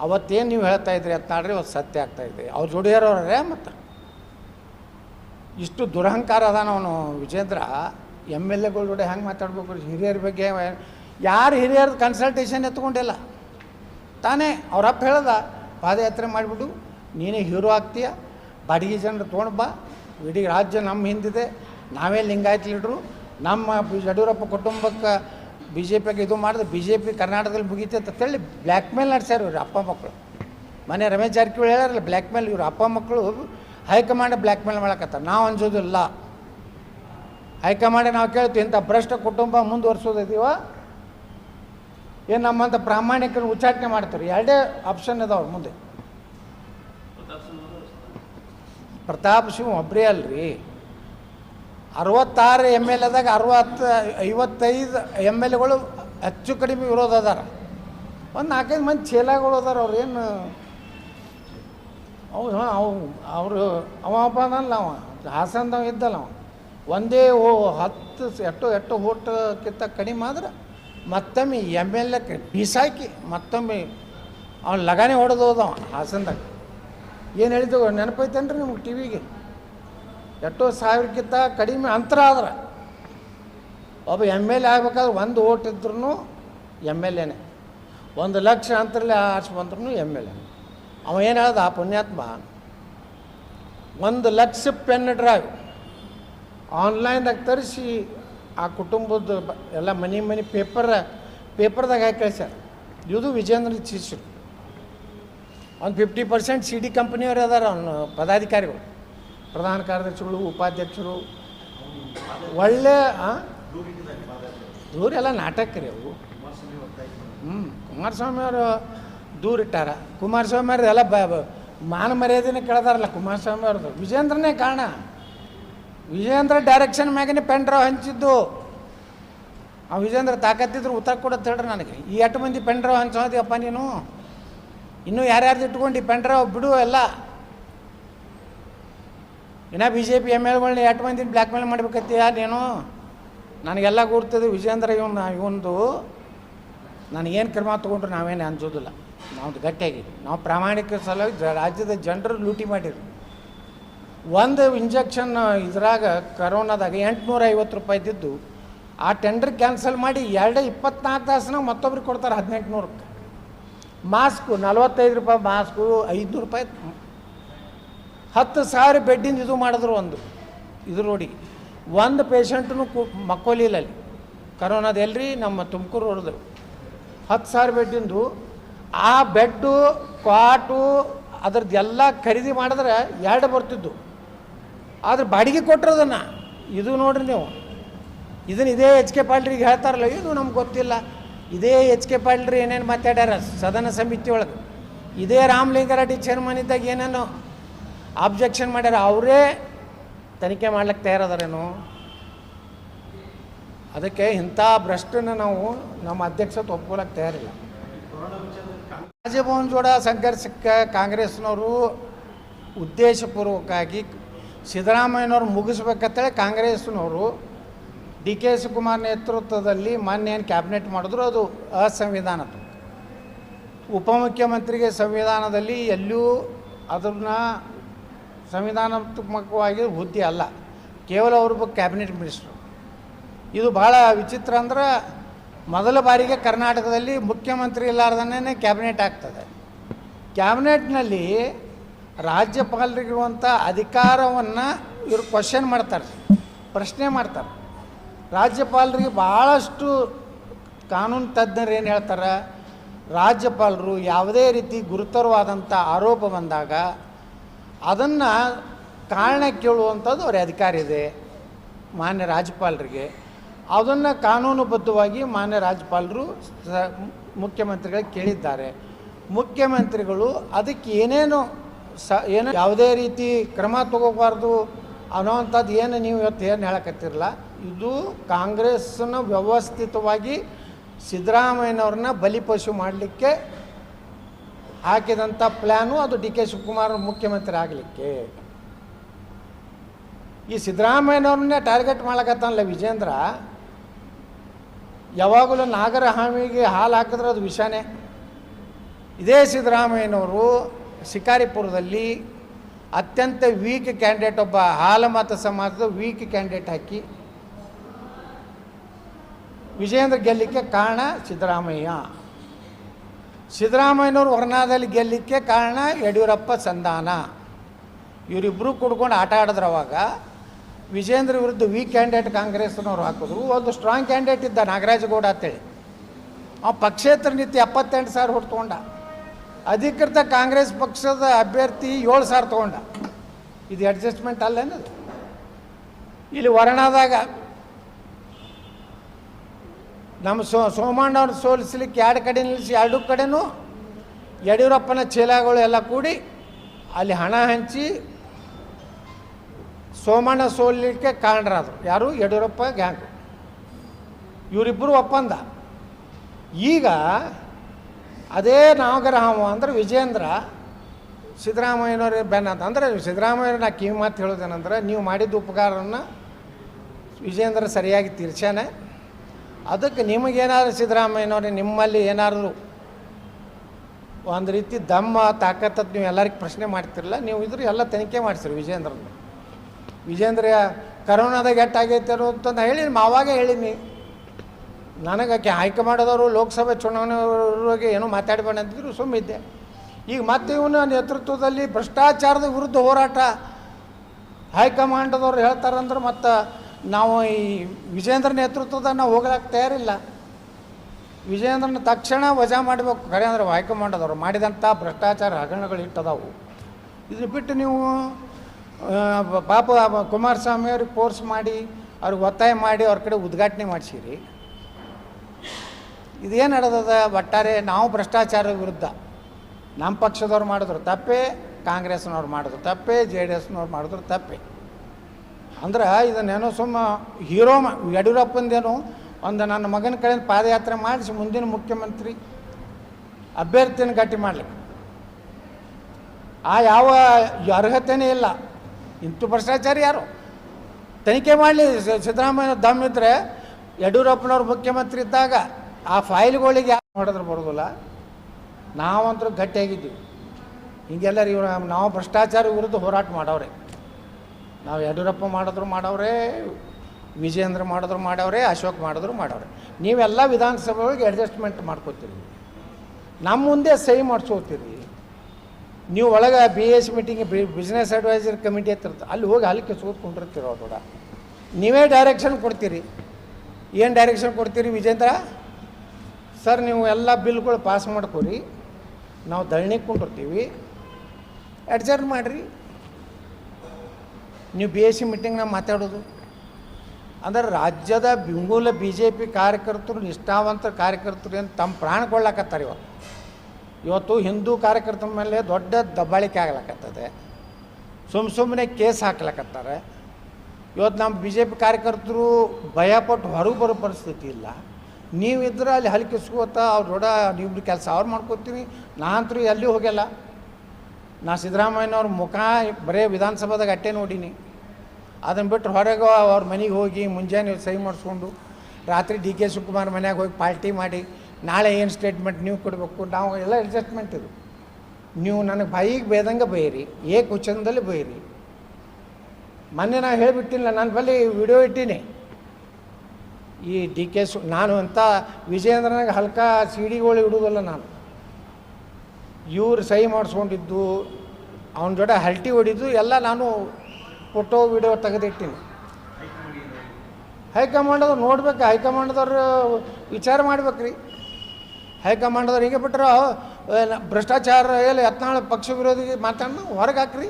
ಅವತ್ತೇನು ನೀವು ಹೇಳ್ತಾ ಇದ್ರಿ ಅಂತ ನಾಡ್ರಿ, ಅವತ್ತು ಸತ್ಯ ಆಗ್ತಾ ಇದೆ. ಅವ್ರ ಜೋಡಿಯಾರವ್ರೆ ಮತ್ತು. ಇಷ್ಟು ದುರಹಂಕಾರ ಅದಾನ ಅವನು ವಿಜೇಂದ್ರ. ಎಂ ಎಲ್ ಎಗಳ ಜೊತೆ ಹೆಂಗೆ ಮಾತಾಡ್ಬೇಕು ಹಿರಿಯರ ಬಗ್ಗೆ ಯಾರು ಹಿರಿಯರ್ದು ಕನ್ಸಲ್ಟೇಷನ್ ಎತ್ಕೊಂಡಿಲ್ಲ? ತಾನೇ ಅವ್ರಪ್ಪ ಹೇಳ್ದ, ಪಾದಯಾತ್ರೆ ಮಾಡಿಬಿಡು, ನೀನೇ ಹೀರೋ ಆಗ್ತೀಯ, ಬಾಡಿಗೆ ಜನರು ತೊಗೊಂಡು ಬಾ, ಇಡೀ ರಾಜ್ಯ ನಮ್ಮ ಹಿಂದಿದೆ, ನಾವೇ ಲಿಂಗಾಯತ್ ಲೀಡ್ರು, ನಮ್ಮ ಯಡಿಯೂರಪ್ಪ ಕುಟುಂಬಕ್ಕೆ ಬಿ ಜೆ ಪಿಗೆ ಇದು ಮಾಡಿದ್ರೆ ಬಿ ಜೆ ಪಿ ಕರ್ನಾಟಕದಲ್ಲಿ ಮುಗೀತೆ ಅಂತ ಹೇಳಿ ಬ್ಲ್ಯಾಕ್ ಮೇಲ್ ನಡೆಸ್ಯಾರ ಇವ್ರ ಅಪ್ಪ ಮಕ್ಕಳು ಮನೆ ರಮೇಶ್ ಜಾರಕಿಹೊಳಿ ಹೇಳಾರಲ್ಲ ಬ್ಲ್ಯಾಕ್ ಮೇಲ್ ಇವ್ರು ಅಪ್ಪ ಮಕ್ಕಳು ಹೈಕಮಾಂಡ್ ಬ್ಲ್ಯಾಕ್ ಮೇಲ್ ಮಾಡಕತ್ತಾರ. ನಾವು ಅನ್ಸೋದಿಲ್ಲ. ಹೈಕಮಾಂಡ್ ನಾವು ಕೇಳ್ತೀವಿ, ಇಂಥ ಭ್ರಷ್ಟ ಕುಟುಂಬ ಮುಂದುವರ್ಸೋದಿದೀವ ಏನು ನಮ್ಮಂಥ ಪ್ರಾಮಾಣಿಕರು ಉಚ್ಚಾಟನೆ ಮಾಡ್ತಾರೆ? ಎರಡೇ ಆಪ್ಷನ್ ಇದಾವೆ ಮುಂದೆ. ಪ್ರತಾಪ್ ಸಿಂಹ ಒಬ್ಬರೇ ಅಲ್ರಿ. ಅರವತ್ತಾರು ಎಂ ಎಲ್ ಎದಾಗ ಅರವತ್ತು, ಐವತ್ತೈದು ಎಂ ಎಲ್ ಎಗಳು ಹೆಚ್ಚು ಕಡಿಮೆ ವಿರೋಧ ಅದಾರ. ಒಂದು ನಾಲ್ಕೈದು ಮಂದಿ ಚೇಲಾಗಳು ಅದಾರ ಅವ್ರು ಏನು? ಅವು ಹಾಂ ಅವು, ಅವರು, ಅವ ಅಪ್ಪ ಅವ, ಹಾಸನದವ ಇದ್ದಲ್ಲ ಅವ. ಒಂದೇ ಓ ಹತ್ತು ಎಟ್ಟು ಎಟ್ಟು ಹೋಟಕ್ಕಿಂತ ಕಡಿಮೆ ಆದ್ರೆ ಮತ್ತೊಮ್ಮೆ ಎಂ ಎಲ್ ಎ ಬೀಸಾಕಿ ಮತ್ತೊಮ್ಮೆ ಅವ್ನು ಲಗಾನೆ ಹೊಡೆದು ಹೋದವ ಹಾಸನದಾಗ. ಏನು ಹೇಳಿದ್ದೆವು ನೆನಪೈತೇನ್ರಿ ನಿಮ್ಗೆ ಟಿ ವಿಗೆ? ಎಷ್ಟೋ ಸಾವಿರಕ್ಕಿಂತ ಕಡಿಮೆ ಅಂತರ ಆದ್ರೆ. ಒಬ್ಬ ಎಂ ಎಲ್ ಎ ಆಗ್ಬೇಕಾದ್ರೆ ಒಂದು ಓಟ್ ಇದ್ರೂ ಎಂ ಎಲ್ ಎನೇ ಒಂದು ಲಕ್ಷ ಅಂತರಲ್ಲಿ ಆಚೆ ಬಂದ್ರೂ ಎಂ ಎಲ್ ಎ ಅವ ಏನು ಹೇಳ್ದ? ಆ ಪುಣ್ಯಾತ್ಮ, ಒಂದು ಲಕ್ಷ ಪೆನ್ ಡ್ರೈವ್ ಆನ್ಲೈನ್ದಾಗ ತರಿಸಿ ಆ ಕುಟುಂಬದ ಎಲ್ಲ ಮನೆ ಮನೆ ಪೇಪರ್ ಪೇಪರ್ದಾಗ ಹಾಕಿ ಕಳ್ಸ್ಯಾರ. ಇದು ವಿಜೇಂದ್ರ ಶಿಷ್ಯರು ಒಂದು ಫಿಫ್ಟಿ ಪರ್ಸೆಂಟ್ ಸಿ ಡಿ ಕಂಪ್ನಿಯವ್ರು ಅದಾರ, ಅವನು ಪದಾಧಿಕಾರಿಗಳು. ಪ್ರಧಾನ ಕಾರ್ಯದರ್ಶಿಗಳು, ಉಪಾಧ್ಯಕ್ಷರು. ಒಳ್ಳೆ ದೂರೆಲ್ಲ ನಾಟಕ ರೀ ಅವು. ಹ್ಞೂ ಕುಮಾರಸ್ವಾಮಿ ಅವರು ದೂರ ಇಟ್ಟಾರ. ಕುಮಾರಸ್ವಾಮಿ ಅವ್ರದ್ದು ಎಲ್ಲ ಬ- ಮಾನ ಮರ್ಯಾದೆನೇ ಕೇಳ್ದಾರಲ್ಲ, ಕುಮಾರಸ್ವಾಮಿ ಅವ್ರದ್ದು ವಿಜೇಂದ್ರನೇ ಕಾರಣ. ವಿಜೇಂದ್ರ ಡೈರೆಕ್ಷನ್ ಮ್ಯಾಗನೇ ಪೆನ್ ಡ್ರೈವ್ ಹಂಚಿದ್ದು. ಆ ವಿಜೇಂದ್ರ ತಾಕತ್ತಿದ್ರು ಉತ್ತರ ಕೊಡೋದು ಹೇಳ್ರಿ ನನಗೆ. ಈ ಎಟ್ಟು ಮಂದಿ ಪೆನ್ ಡ್ರೈವ್ ಹಂಚೋದಿಯಪ್ಪ ನೀನು? ಇನ್ನೂ ಯಾರ್ಯಾರ್ದು ಇಟ್ಕೊಂಡು ಈ ಪೆನ್ ಡ್ರೈವ್ ಬಿಡು ಎಲ್ಲ. ಇನ್ನ ಬಿ ಜೆ ಪಿ ಎಂ ಎಲ್ಗಳನ್ನ ಎಟ್ಟು ಮಂದಿನ ಬ್ಲ್ಯಾಕ್ ಮೇಲ್ ಮಾಡ್ಬೇಕತ್ತೀಯ ನೀನು? ನನಗೆಲ್ಲ ಗುರ್ತದೆ ವಿಜೇಂದ್ರ ಇವನ್ ಇವಂದು ನನಗೇನು ಕ್ರಮ ತೊಗೊಂಡ್ರು ನಾವೇನು ಅನ್ಸೋದಿಲ್ಲ ನಾವು ಗಟ್ಟಿಯಾಗಿ. ನಾವು ಪ್ರಾಮಾಣಿಕ ಸಲುವಾಗಿ ರಾಜ್ಯದ ಜನರು ಲೂಟಿ ಮಾಡಿದ್ರು ಒಂದು ಇಂಜೆಕ್ಷನ್ ಇದ್ರಾಗ ಕರೋನಾದಾಗ ಎಂಟುನೂರ ಐವತ್ತು ರೂಪಾಯಿ ಇದ್ದಿದ್ದು, ಆ ಟೆಂಡರ್ ಕ್ಯಾನ್ಸಲ್ ಮಾಡಿ ಎರಡೇ ಇಪ್ಪತ್ನಾಲ್ಕು ತಾಸನ ಮತ್ತೊಬ್ರಿಗೆ ಕೊಡ್ತಾರೆ ಹದಿನೆಂಟು ನೂರಕ್ಕೆ ಮಾಸ್ಕು ನಲ್ವತ್ತೈದು ರೂಪಾಯಿ ಮಾಸ್ಕು ಐದುನೂರು ರೂಪಾಯಿ. ಹತ್ತು ಸಾವಿರ ಬೆಡ್ಡಿಂದ ಇದು ಮಾಡಿದ್ರು ಒಂದು. ಇದು ನೋಡಿ, ಒಂದು ಪೇಷಂಟ್ನು ಕು ಮಕ್ಕೋಲಿಲ್ಲ ಅಲ್ಲಿ ಕರೋನಾದ ಎಲ್ರಿ ನಮ್ಮ ತುಮಕೂರು ಹೊಡೆದು ಹತ್ತು ಸಾವಿರ ಬೆಡ್ಡಿಂದು, ಆ ಬೆಡ್ಡು, ಕ್ವಾಟು, ಅದ್ರದ್ದು ಎಲ್ಲ ಖರೀದಿ ಮಾಡಿದ್ರೆ ಎರಡು ಬರ್ತಿದ್ದು. ಆದ್ರೆ ಬಾಡಿಗೆ ಕೊಟ್ಟರು ಅದನ್ನು ಇದು ನೋಡ್ರಿ ನೀವು. ಇದನ್ನು ಇದೇ ಎಚ್ ಕೆ ಪಾಲ್ರಿಗೆ ಹೇಳ್ತಾರಲ್ಲ, ಇದು ನಮ್ಗೆ ಗೊತ್ತಿಲ್ಲ. ಇದೇ ಎಚ್ ಕೆ ಪಾಲ್ರಿ ಏನೇನು ಮಾತಾಡ್ಯಾರ ಸದನ ಸಮಿತಿ ಒಳಗೆ. ಇದೇ ರಾಮಲಿಂಗಾರೆಡ್ಡಿ ಚೇರ್ಮನ್ ಇದ್ದಾಗ ಏನೇನು ಆಬ್ಜೆಕ್ಷನ್ ಮಾಡ್ಯಾರ, ಅವರೇ ತನಿಖೆ ಮಾಡ್ಲಿಕ್ಕೆ ತಯಾರದಾರೇನು. ಅದಕ್ಕೆ ಇಂಥ ಭ್ರಷ್ಟನ ನಾವು ನಮ್ಮ ಅಧ್ಯಕ್ಷ ಒಪ್ಕೊಳಕ್ಕೆ ತಯಾರಿಲ್ಲ. ರಾಜಭವನ್ ಜೋಡ ಸಂಘರ್ಷಕ್ಕೆ ಕಾಂಗ್ರೆಸ್ನವರು ಉದ್ದೇಶಪೂರ್ವಕವಾಗಿ ಸಿದ್ದರಾಮಯ್ಯನವ್ರು ಮುಗಿಸ್ಬೇಕಂತೇಳಿ ಕಾಂಗ್ರೆಸ್ನವರು ಡಿ ಕೆ ಶಿವಕುಮಾರ್ ನೇತೃತ್ವದಲ್ಲಿ ಮೊನ್ನೆ ಏನು ಕ್ಯಾಬಿನೆಟ್ ಮಾಡಿದ್ರು ಅದು ಅಸಂವಿಧಾನದ ಉಪಮುಖ್ಯಮಂತ್ರಿಗೆ ಸಂವಿಧಾನದಲ್ಲಿ ಎಲ್ಲೂ ಅದನ್ನ ಸಂವಿಧಾನಾತ್ಮಕವಾಗಿ ಹುದ್ದೆ ಅಲ್ಲ. ಕೇವಲ ಅವ್ರೊಬ್ಬ ಕ್ಯಾಬಿನೆಟ್ ಮಿನಿಸ್ಟ್ರು. ಇದು ಭಾಳ ವಿಚಿತ್ರ ಅಂದ್ರೆ ಮೊದಲ ಬಾರಿಗೆ ಕರ್ನಾಟಕದಲ್ಲಿ ಮುಖ್ಯಮಂತ್ರಿ ಇಲ್ಲಾರ್ದನೇ ಕ್ಯಾಬಿನೆಟ್ ಆಗ್ತದೆ. ಕ್ಯಾಬಿನೆಟ್ನಲ್ಲಿ ರಾಜ್ಯಪಾಲರಿಗಿರುವಂಥ ಅಧಿಕಾರವನ್ನು ಇವರು ಕ್ವಶನ್ ಮಾಡ್ತಾರೆ, ಪ್ರಶ್ನೆ ಮಾಡ್ತಾರೆ. ರಾಜ್ಯಪಾಲರಿಗೆ ಭಾಳಷ್ಟು ಕಾನೂನು ತಜ್ಞರು ಏನು ಹೇಳ್ತಾರೆ, ರಾಜ್ಯಪಾಲರು ಯಾವುದೇ ರೀತಿ ಗುರುತರವಾದಂಥ ಆರೋಪ ಬಂದಾಗ ಅದನ್ನು ಕಾರಣ ಕೇಳುವಂಥದ್ದು ಅವ್ರ ಅಧಿಕಾರ ಇದೆ, ಮಾನ್ಯ ರಾಜ್ಯಪಾಲರಿಗೆ. ಅದನ್ನು ಕಾನೂನುಬದ್ಧವಾಗಿ ಮಾನ್ಯ ರಾಜ್ಯಪಾಲರು ಮುಖ್ಯಮಂತ್ರಿಗಳಿಗೆ ಕೇಳಿದ್ದಾರೆ. ಮುಖ್ಯಮಂತ್ರಿಗಳು ಅದಕ್ಕೆ ಏನೇನು ಸ ಏನು ಯಾವುದೇ ರೀತಿ ಕ್ರಮ ತಗೋಬಾರ್ದು ಅನ್ನೋವಂಥದ್ದು ಏನು ನೀವು ಇವತ್ತು ಏನು ಹೇಳಕತ್ತಿರಲ್ಲ. ಇದು ಕಾಂಗ್ರೆಸ್ನ ವ್ಯವಸ್ಥಿತವಾಗಿ ಸಿದ್ದರಾಮಯ್ಯನವ್ರನ್ನ ಬಲಿಪಶು ಮಾಡಲಿಕ್ಕೆ ಹಾಕಿದಂಥ ಪ್ಲ್ಯಾನು ಅದು ಡಿ ಕೆ ಶಿವಕುಮಾರ್ ಮುಖ್ಯಮಂತ್ರಿ ಆಗಲಿಕ್ಕೆ. ಈ ಸಿದ್ದರಾಮಯ್ಯನವ್ರನ್ನೇ ಟಾರ್ಗೆಟ್ ಮಾಡಕತ್ತಾನಲ್ಲ ವಿಜೇಂದ್ರ. ಯಾವಾಗಲೂ ನಾಗರ ಹಾವಿಗೆ ಹಾಲು ಹಾಕಿದ್ರೆ ಅದು ವಿಷಾನೇ. ಇದೇ ಸಿದ್ದರಾಮಯ್ಯನವರು ಶಿಕಾರಿಪುರದಲ್ಲಿ ಅತ್ಯಂತ ವೀಕ್ ಕ್ಯಾಂಡಿಡೇಟ್ ಒಬ್ಬ ಹಾಲಮಾತ ಸಮಾಜದ ವೀಕ್ ಕ್ಯಾಂಡಿಡೇಟ್ ಹಾಕಿ ವಿಜೇಂದ್ರ ಗೆಲ್ಲಿಕ್ಕೆ ಕಾರಣ ಸಿದ್ದರಾಮಯ್ಯ. ಸಿದ್ದರಾಮಯ್ಯನವ್ರು ವರ್ಣಾದಲ್ಲಿ ಗೆಲ್ಲಿಕ್ಕೆ ಕಾರಣ ಯಡಿಯೂರಪ್ಪ ಸಂಧಾನ. ಇವರಿಬ್ಬರು ಕೂಡ್ಕೊಂಡು ಆಟ ಆಡಿದ್ರು ಅವಾಗ. ವಿಜೇಂದ್ರ ವಿರುದ್ಧ ವೀಕ್ ಕ್ಯಾಂಡಿಡೇಟ್ ಕಾಂಗ್ರೆಸ್ನವ್ರು ಹಾಕಿದ್ರು. ಒಂದು ಸ್ಟ್ರಾಂಗ್ ಕ್ಯಾಂಡಿಡೇಟ್ ಇದ್ದ ನಾಗರಾಜಗೌಡ ಅಂತೇಳಿ. ಆ ಪಕ್ಷೇತರ ನೀತಿ ಎಪ್ಪತ್ತೆಂಟು ಸಾವಿರ ಹೊಟ್ಟು ತೊಗೊಂಡ ಅಧಿಕೃತ ಕಾಂಗ್ರೆಸ್ ಪಕ್ಷದ ಅಭ್ಯರ್ಥಿ ಏಳು ಸಾವಿರ ತೊಗೊಂಡ. ಇದು ಅಡ್ಜಸ್ಟ್ಮೆಂಟ್ ಅಲ್ಲೇನದು ಇಲ್ಲಿ ವರ್ಣದಾಗ ನಮ್ಮ ಸೋ, ಸೋಮಣ್ಣ ಅವ್ರನ್ನ ಸೋಲಿಸ್ಲಿಕ್ಕೆ ಎರಡು ಕಡೆ ನಿಲ್ಲಿಸಿ, ಎರಡು ಕಡೆನೂ ಯಡಿಯೂರಪ್ಪನ ಚೀಲಗಳು ಎಲ್ಲ ಕೂಡಿ ಅಲ್ಲಿ ಹಣ ಹಂಚಿ ಸೋಮಣ್ಣ ಸೋಲಿಕ್ಕೆ ಕಾರಣರಾದರು. ಯಾರು? ಯಡಿಯೂರಪ್ಪ ಗ್ಯಾಂಗ್ ಇವರಿಬ್ಬರು ಒಪ್ಪಂದ. ಈಗ ಅದೇ ನಾಗರಹಾಮ ಅಂದ್ರೆ ವಿಜೇಂದ್ರ ಸಿದ್ದರಾಮಯ್ಯನವ್ರ ಬೆನ್ನ ಅಂತ ಅಂದರೆ ನಾ ಕಿವಿ ಮಾತು ಹೇಳೋದೇನಂದ್ರೆ ನೀವು ಮಾಡಿದ ಉಪಕಾರವನ್ನು ವಿಜೇಂದ್ರ ಸರಿಯಾಗಿ ತೀರ್ಸ್ಯಾನೆ. ಅದಕ್ಕೆ ನಿಮಗೇನಾದ್ರು ಸಿದ್ದರಾಮಯ್ಯನವ್ರೆ ನಿಮ್ಮಲ್ಲಿ ಏನಾದರೂ ಒಂದು ರೀತಿ ದಮ್ಮ ತಾಕತ್ತ ನೀವು ಎಲ್ಲರಿಗೆ ಪ್ರಶ್ನೆ ಮಾಡ್ತಿರಲ್ಲ ನೀವು ಇದ್ರ ಎಲ್ಲ ತನಿಖೆ ಮಾಡ್ತೀರಿ ವಿಜೇಂದ್ರನ ವಿಜೇಂದ್ರ ಕರೋನಾದಾಗ ಎಟ್ಟಾಗೈತೆ ಅಂತಂದು ಹೇಳಿ ಮಾವಾಗೆ ಹೇಳೀನಿ. ನನಗೆ ಆಯ್ಕೆ ಹೈಕಮಾಂಡದವರು ಲೋಕಸಭೆ ಚುನಾವಣೆಯವರಿಗೆ ಏನೋ ಮಾತಾಡಬೇಡ ಅಂತಿದ್ರು, ಸುಮ್ಮಿದ್ದೆ. ಈಗ ಮತ್ತೆ ಇವನ ನೇತೃತ್ವದಲ್ಲಿ ಭ್ರಷ್ಟಾಚಾರದ ವಿರುದ್ಧ ಹೋರಾಟ. ಹೈಕಮಾಂಡದವ್ರು ಹೇಳ್ತಾರಂದ್ರೆ ಮತ್ತು ನಾವು ಈ ವಿಜೇಂದ್ರ ನೇತೃತ್ವದ ನಾವು ಹೋಗ್ಲಾಕ ತಯಾರಿಲ್ಲ. ವಿಜೇಂದ್ರನ ತಕ್ಷಣ ವಜಾ ಮಾಡಬೇಕು. ಖರೆ ಅಂದ್ರೆ ಹೈಕಮಾಂಡದವ್ರು ಮಾಡಿದಂಥ ಭ್ರಷ್ಟಾಚಾರ ಹಗರಣಗಳು ಇಟ್ಟದವು. ಇದನ್ನ ಬಿಟ್ಟು ನೀವು ಪಾಪ ಕುಮಾರಸ್ವಾಮಿ ಅವ್ರಿಗೆ ಫೋರ್ಸ್ ಮಾಡಿ, ಅವ್ರಿಗೆ ಒತ್ತಾಯ ಮಾಡಿ ಅವ್ರ ಕಡೆ ಉದ್ಘಾಟನೆ ಮಾಡಿಸಿರಿ. ಇದೇನು ನಡೆದದ? ಒಟ್ಟಾರೆ ನಾವು ಭ್ರಷ್ಟಾಚಾರ ವಿರುದ್ಧ. ನಮ್ಮ ಪಕ್ಷದವ್ರು ಮಾಡಿದ್ರು ತಪ್ಪೇ, ಕಾಂಗ್ರೆಸ್ನವ್ರು ಮಾಡಿದ್ರು ತಪ್ಪೇ, ಜೆ ಡಿ ಎಸ್ನವ್ರು ಮಾಡಿದ್ರು ತಪ್ಪೇ. ಅಂದ್ರೆ ಇದನ್ನೇನೋ ಸುಮ್ಮ ಹೀರೋ ಯಡಿಯೂರಪ್ಪಂದೇನು ಒಂದು ನನ್ನ ಮಗನ ಕಡೆಯಿಂದ ಪಾದಯಾತ್ರೆ ಮಾಡಿಸಿ ಮುಂದಿನ ಮುಖ್ಯಮಂತ್ರಿ ಅಭ್ಯರ್ಥಿನ ಗಟ್ಟಿ ಮಾಡಲಿಕ್ಕೆ. ಆ ಯಾವ ಅರ್ಹತೆಯೇ ಇಲ್ಲ. ಇಂಥ ಭ್ರಷ್ಟಾಚಾರ ಯಾರು? ತನಿಖೆ ಮಾಡಲಿ ಸಿದ್ದರಾಮಯ್ಯ ದಮ್ ಇದ್ರೆ ಯಡಿಯೂರಪ್ಪನವ್ರು ಮುಖ್ಯಮಂತ್ರಿ ಇದ್ದಾಗ ಆ ಫೈಲ್ಗಳಿಗೆ ಯಾರು ಹೊಡೆದ್ರೆ ಬರೋದಿಲ್ಲ. ನಾವಂತರೂ ಗಟ್ಟಿಯಾಗಿದ್ದೀವಿ. ಹಿಂಗೆಲ್ಲರೂ ಇವ್ರು ನಾವು ಭ್ರಷ್ಟಾಚಾರ ವಿರುದ್ಧ ಹೋರಾಟ ಮಾಡವ್ರೆ. ನಾವು ಯಡಿಯೂರಪ್ಪ ಮಾಡಿದ್ರು ಮಾಡವ್ರೆ ವಿಜೇಂದ್ರ ಮಾಡಿದ್ರು ಮಾಡವ್ರೆ, ಅಶೋಕ್ ಮಾಡಿದ್ರು ಮಾಡವ್ರೆ. ನೀವೆಲ್ಲ ವಿಧಾನಸಭೆ ಒಳಗೆ ಅಡ್ಜಸ್ಟ್ಮೆಂಟ್ ಮಾಡ್ಕೋತೀರಿ. ನಮ್ಮ ಮುಂದೆ ಸಹಿ ಮಾಡಿಸ್ಕೋತೀರಿ ನೀವು ಒಳಗೆ B S meeting business advisor committee ಹತ್ತಿರ ಅಲ್ಲಿ ಹೋಗಿ ಹಲಕ್ಕೆ ಸೂತ್ಕೊಂಡಿರ್ತೀರೋ ಕೂಡ ನೀವೇ ಡೈರೆಕ್ಷನ್ ಕೊಡ್ತೀರಿ. ಏನು ಡೈರೆಕ್ಷನ್ ಕೊಡ್ತೀರಿ ವಿಜೇಂದ್ರ? ಸರ್, ನೀವು ಎಲ್ಲ ಬಿಲ್ಗಳು ಪಾಸ್ ಮಾಡ್ಕೊರಿ. ನಾವು ದಳ್ಣಿಗೆ ಕುಂಡಿರ್ತೀವಿ ಅಡ್ಜರ್ನ್ ಮಾಡಿರಿ. ನೀವು ಬಿ ಎಸ್ ಸಿ ಮೀಟಿಂಗ್ನಾಗ ಮಾತಾಡೋದು. ಅಂದ್ರೆ ರಾಜ್ಯದ ಬಿಂಗೂಲ ಬಿ ಜೆ ಪಿ ಕಾರ್ಯಕರ್ತರು, ನಿಷ್ಠಾವಂತ ಕಾರ್ಯಕರ್ತರು ಏನು ತಮ್ಮ ಪ್ರಾಣ ಕೊಳ್ಳಕತ್ತಾರೆ ಇವತ್ತು. ಇವತ್ತು ಹಿಂದೂ ಕಾರ್ಯಕರ್ತರ ಮೇಲೆ ದೊಡ್ಡ ದಬ್ಬಾಳಿಕೆ ಆಗ್ಲಕತ್ತದೆ. ಸುಮ್ಮ ಸುಮ್ಮನೆ ಕೇಸ್ ಹಾಕ್ಲಕತ್ತಾರೆ. ಇವತ್ತು ನಮ್ಮ ಬಿ ಜೆ ಪಿ ಕಾರ್ಯಕರ್ತರು ಭಯಪಟ್ಟು ಹೊರಗೆ ಬರೋ ಪರಿಸ್ಥಿತಿ ಇಲ್ಲ. ನೀವಿದ್ರೆ ಅಲ್ಲಿ ಹಲ್ಕಿಸ್ಕೋತ ಅವ್ರು ದೊಡ್ಡ ನೀವು ಕೆಲಸ ಅವ್ರು ಮಾಡ್ಕೋತೀವಿ ನಾ ಅಂತೂ ಎಲ್ಲಿ ಹೋಗ್ಯಲ್ಲ ನಾ ಸಿದ್ದರಾಮಯ್ಯನವ್ರ ಮುಖ ಬರೇ ವಿಧಾನಸಭಾದಾಗ ಅಟ್ಟೆ ನೋಡೀನಿ. ಅದನ್ನು ಬಿಟ್ಟರೆ ಹೊರಗೆ ಅವ್ರ ಮನೆಗೆ ಹೋಗಿ ಮುಂಜಾನೆ ಸಹಿ ಮಾಡಿಸ್ಕೊಂಡು ರಾತ್ರಿ ಡಿ ಕೆ ಶಿವಕುಮಾರ್ ಮನೆಯಾಗ ಹೋಗಿ ಪಾರ್ಟಿ ಮಾಡಿ, ನಾಳೆ ಏನು ಸ್ಟೇಟ್ಮೆಂಟ್ ನೀವು ಕೊಡಬೇಕು? ನಾವು ಎಲ್ಲ ಅಡ್ಜಸ್ಟ್ಮೆಂಟ್ ಇದು. ನೀವು ನನಗೆ ಬಾಯಿಗೆ ಬೇದಂಗೆ ಬೈರಿ ಏಕ ಉಚ್ಚನದಲ್ಲಿ ಬೈರಿ. ಮೊನ್ನೆ ನಾ ಹೇಳಿಬಿಟ್ಟಿಲ್ಲ ನನ್ನ ಬಳಿ ವಿಡಿಯೋ ಇಟ್ಟೀನಿ. ಈ ಡಿ ಕೆ ಸು, ನಾನು ಅಂತ ವಿಜಯೇಂದ್ರನಾಗ ಹಲ್ಕ ಸಿಡಿಗಳು ಇಡುವುದಲ್ಲ ನಾನು. ಇವ್ರು ಸಹಿ ಮಾಡಿಸ್ಕೊಂಡಿದ್ದು, ಅವನ ಜೊತೆ ಹಲ್ಟಿ ಹೊಡಿದ್ದು ಎಲ್ಲ ನಾನು ಫೋಟೋ, ವಿಡಿಯೋ ತೆಗೆದಿಟ್ಟಿನಿ. ಹೈಕಮಾಂಡದವ್ರು ನೋಡ್ಬೇಕು, ಹೈಕಮಾಂಡದವ್ರು ವಿಚಾರ ಮಾಡ್ಬೇಕ್ರಿ. ಹೈಕಮಾಂಡದವ್ರು ಹೀಗೆ ಬಿಟ್ಟರೆ ಭ್ರಷ್ಟಾಚಾರ ಹೇಳಿ ಯತ್ನಾಳ ಪಕ್ಷ ವಿರೋಧಿ ಮಾತಾಡೋಣ ಹೊರಗೆ ಹಾಕ್ರಿ.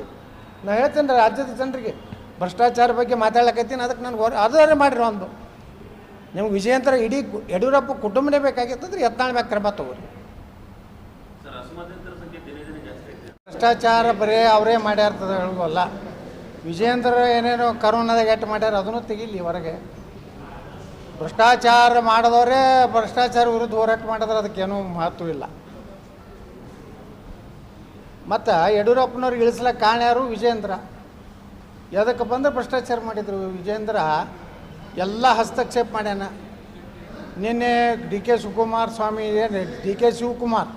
ನಾನು ಹೇಳ್ತೀನಿ ರಾಜ್ಯದ ಜನರಿಗೆ, ಭ್ರಷ್ಟಾಚಾರ ಬಗ್ಗೆ ಮಾತಾಡಕತ್ತೀನಿ ಅದಕ್ಕೆ ನನಗೆ ಹೊರ, ಅದೇ ಮಾಡಿರಿ ಒಂದು ನಿಮ್ಗೆ ವಿಜಯಂತರ ಇಡೀ ಯಡಿಯೂರಪ್ಪ ಕುಟುಂಬನೇ ಬೇಕಾಗಿತ್ತಂದ್ರೆ ಯತ್ನಾಳ ಮ್ಯಾಗ ಕ್ರಮ ತಗೋರಿ. ಭ್ರಷ್ಟಾಚಾರ ಬರೀ ಅವರೇ ಮಾಡ್ಯಾರ್ತದ ಹೇಳ್ಬೋಲ್ಲ. ವಿಜಯೇಂದ್ರ ಏನೇನೋ ಕರೋನಾದಾಗ ಎಟ್ಟು ಮಾಡ್ಯಾರ ಅದನ್ನು ತೆಗಿಲಿ ಹೊರಗೆ. ಭ್ರಷ್ಟಾಚಾರ ಮಾಡಿದವರೇ ಭ್ರಷ್ಟಾಚಾರ ವಿರುದ್ಧ ಹೋರಾಟ ಮಾಡಿದ್ರೆ ಅದಕ್ಕೇನೂ ಮಹತ್ವ ಇಲ್ಲ. ಮತ್ತು ಯಡಿಯೂರಪ್ಪನವ್ರಿಗೆ ಇಳಿಸ್ಲಕ್ಕೆ ಕಾರಣ ಯಾರು ವಿಜೇಂದ್ರ ಎದಕ್ಕೆ ಬಂದ್ರೆ ಭ್ರಷ್ಟಾಚಾರ ಮಾಡಿದರು ವಿಜೇಂದ್ರ ಎಲ್ಲ ಹಸ್ತಕ್ಷೇಪ ಮಾಡ್ಯಾನ. ನಿನ್ನೆ ಡಿ ಕೆ ಶಿವಕುಮಾರ್ ಸ್ವಾಮಿ ಡಿ ಕೆ ಶಿವಕುಮಾರ್